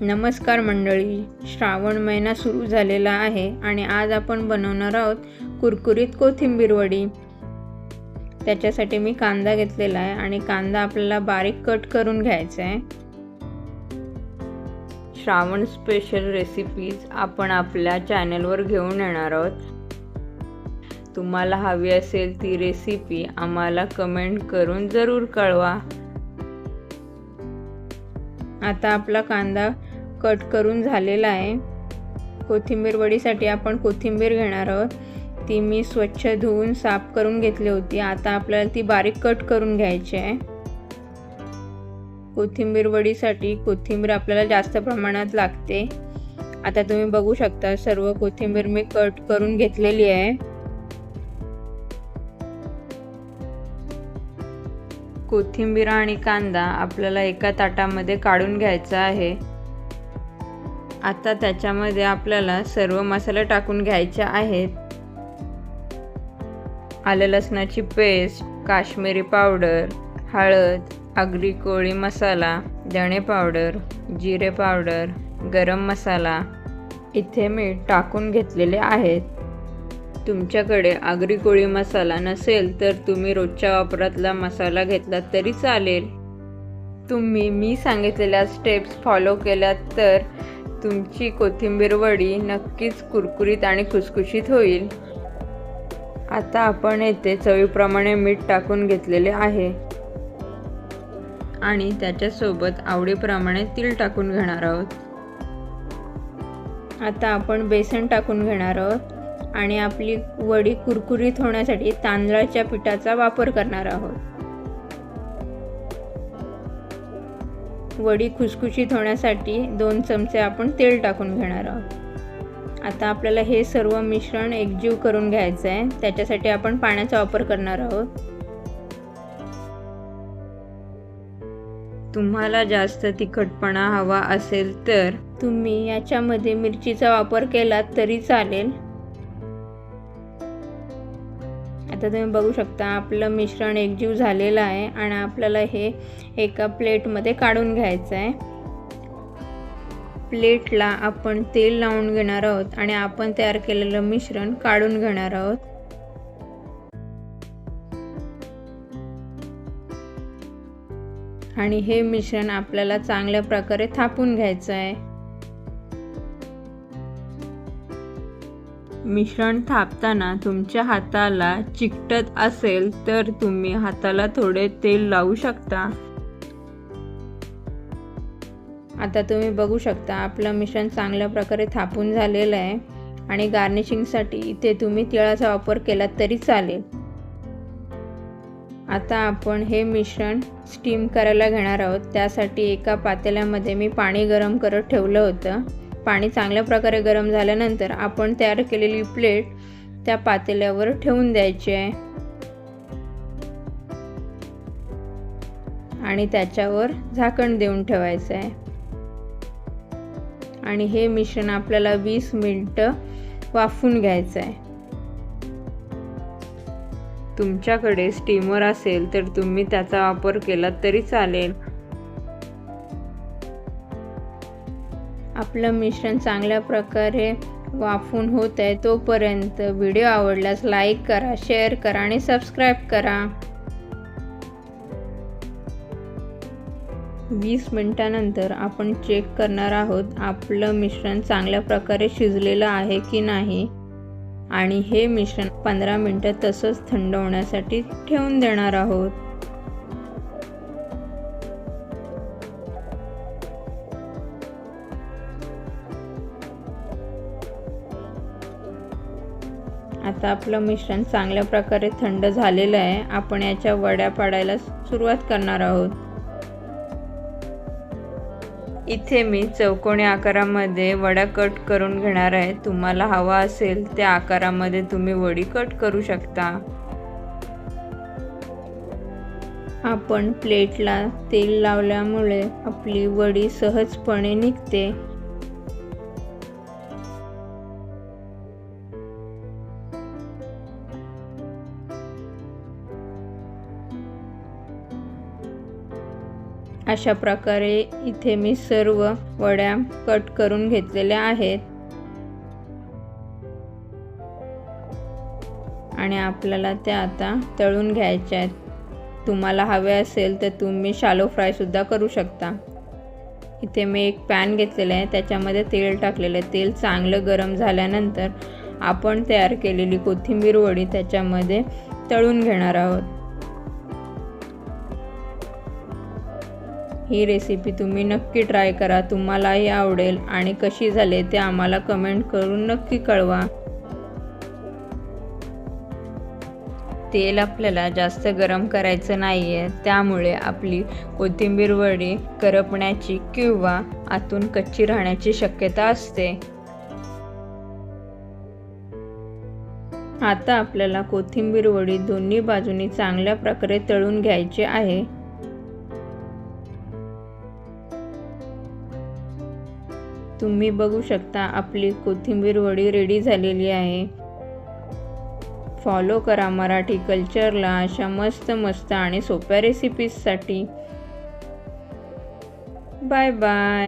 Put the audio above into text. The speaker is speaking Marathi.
नमस्कार मंडळी. श्रावण महिना सुरू झालेला आहे आणि आज आपण बनवणार आहोत कुरकुरीत कोथिंबीर वडी. त्याच्यासाठी मी कांदा घेतलेला आहे आणि कांदा आपल्याला बारीक कट करून घ्यायचा आहे. श्रावण स्पेशल रेसिपीज आपण आपल्या चॅनलवर घेऊन येणार आहोत. तुम्हाला हवी असेल ती रेसिपी आम्हाला कमेंट करून जरूर कळवा. आता आपला कांदा कट करून झालेला आहे. कोथिंबीर वडीसाठी आपण कोथिंबीर घेणार आहोत. ती मी स्वच्छ धुवून साफ करून घेतली होती. आता आपल्याला ती बारीक कट करून घ्यायची आहे. कोथिंबीर वडीसाठी कोथिंबीर आपल्याला जास्त प्रमाणात लागते. आता तुम्ही बघू शकता सर्व कोथिंबीर मी कट करून घेतलेली आहे. कोथिंबीर आणि कांदा आपल्याला एका ताटामध्ये काढून घ्यायचा आहे. आता त्याच्यामध्ये आपल्याला सर्व मसाले टाकून घ्यायचे आहेत. आलं लसणाची पेस्ट काश्मीरी पावडर हळद आगरी कोळी मसाला धणे पावडर जिरे पावडर गरम मसाला. इथे मी टाकून घेतलेले आहेत. तुमच्याकडे आगरी कोळी मसाला नसेल तर तुम्ही रोजच्या वापरातला मसाला घेतला तरी चालेल. तुम्ही मी सांगितलेल्या स्टेप्स फॉलो केल्यात तर तुमची कोथिंबीर वडी नक्कीच कुरकुरीत आणि खुसखुशीत होईल. आता आपण येथे चवीप्रमाणे मीठ टाकून घेतलेले आहे. आणि त्याच्यासोबत आवडीप्रमाणे तीळ टाकून घेणार आहोत. आता आपण बेसन टाकून घेणार आहोत. आणि आपली वडी कुरकुरीत होण्यासाठी तांदळाच्या पिठाचा वापर करणार आहोत. वडी खुसखुशीत होण्यासाठी दोन चमचे आपण तेल टाकून घेणार आहोत. आता आपल्याला हे सर्व मिश्रण एकजीव करून घ्यायचं आहे. त्याच्यासाठी आपण पाण्याचा वापर करणार आहोत. तुम्हाला जास्त तिखटपणा हवा असेल तर. तुम्ही याच्यामध्ये मिरचीचा वापर केला तरी चालेल. आता तुम्ही बघू शकता आपलं मिश्रण एकजीव झालेलं आहे आणि आपल्याला हे एका प्लेटमध्ये काढून घ्यायचं आहे प्लेटला आपण तेल लावून घेणार आहोत आणि आपण तयार केलेलं मिश्रण काढून घेणार आहोत. आणि हे मिश्रण आपल्याला चांगल्या प्रकारे थापून घ्यायचं आहे मिश्रण थापताना तुमच्या हाताला चिकटत असेल तर तुम्ही हाताला थोडे तेल लावू शकता. आता तुम्ही बघू शकता आपलं मिश्रण चांगल्या प्रकारे थापून झालेलं आहे आणि गार्निशिंगसाठी इथे तुम्ही तिळाचा वापर केला तरी चालेल. आता आपण हे मिश्रण स्टीम करायला घेणार आहोत. त्यासाठी एका पातेल्यामध्ये मी पाणी गरम करत ठेवलं होतं. पाणी चांगल्या प्रकारे गरम झाल्यानंतर आपण तयार केलेली प्लेट त्या पातेल्यावर ठेवून द्यायची आहे. आणि त्याच्यावर झाकण देऊन ठेवायचं आहे. आणि हे मिश्रण आपल्याला वीस मिनटं वाफून घ्यायचं आहे. तुमच्याकडे स्टीमर असेल तर तुम्ही त्याचा वापर केला तरी चालेल. आपलं मिश्रण चांगल्या प्रकारे वाफून होत आहे तोपर्यंत व्हिडिओ आवडल्यास लाईक करा शेअर करा आणि सबस्क्राईब करा. वीस मिनटानंतर आपण चेक करणार आहोत आपलं मिश्रण चांगल्या प्रकारे शिजलेलं आहे की नाही आणि हे मिश्रण पंधरा मिनटं तसंच थंड होण्यासाठी ठेवून देणार आहोत. आता आपलं मिश्रण चांगल्या प्रकारे थंड झालेलं आहे. आपण याच्या वड्या पाडायला सुरुवात करणार आहोत. इथे मी चौकोनी आकारामध्ये वड्या कट करून घेणार आहे. तुम्हाला हवा असेल त्या आकारामध्ये तुम्ही वडी कट करू शकता. आपण प्लेटला तेल लावल्यामुळे आपली वडी सहजपणे निघते. अशा प्रकारे इथे मी सर्व वड्या कट करून घेतलेल्या आहेत. आणि आपल्याला त्या आता तळून घ्यायच्या आहेत. तुम्हाला हवे असेल तर तुम्ही शालो फ्रायसुद्धा करू शकता. इथे मी एक पॅन घेतलेलं आहे. त्याच्यामध्ये तेल टाकलेलं आहे. तेल चांगलं गरम झाल्यानंतर आपण तयार केलेली कोथिंबीर वडी त्याच्यामध्ये तळून घेणार आहोत. ही रेसिपी तुम्ही नक्की ट्राय करा. तुम्हालाही आवडेल आणि कशी झाले ते आम्हाला कमेंट करून नक्की कळवा. तेल आपल्याला जास्त गरम करायचं नाही आहे त्यामुळे आपली कोथिंबीर वडी करपण्याची किंवा आतून कच्ची राहण्याची शक्यता असते. आता आपल्याला कोथिंबीर वडी दोन्ही बाजूनी चांगल्या प्रकारे तळून घ्यायची आहे. तुम्ही बघू शकता आपली कोथिंबीर वडी रेडी झालेली आहे. फॉलो करा मराठी कल्चरला अशा मस्त मस्त आणि सोप्या रेसिपीजसाठी बाय बाय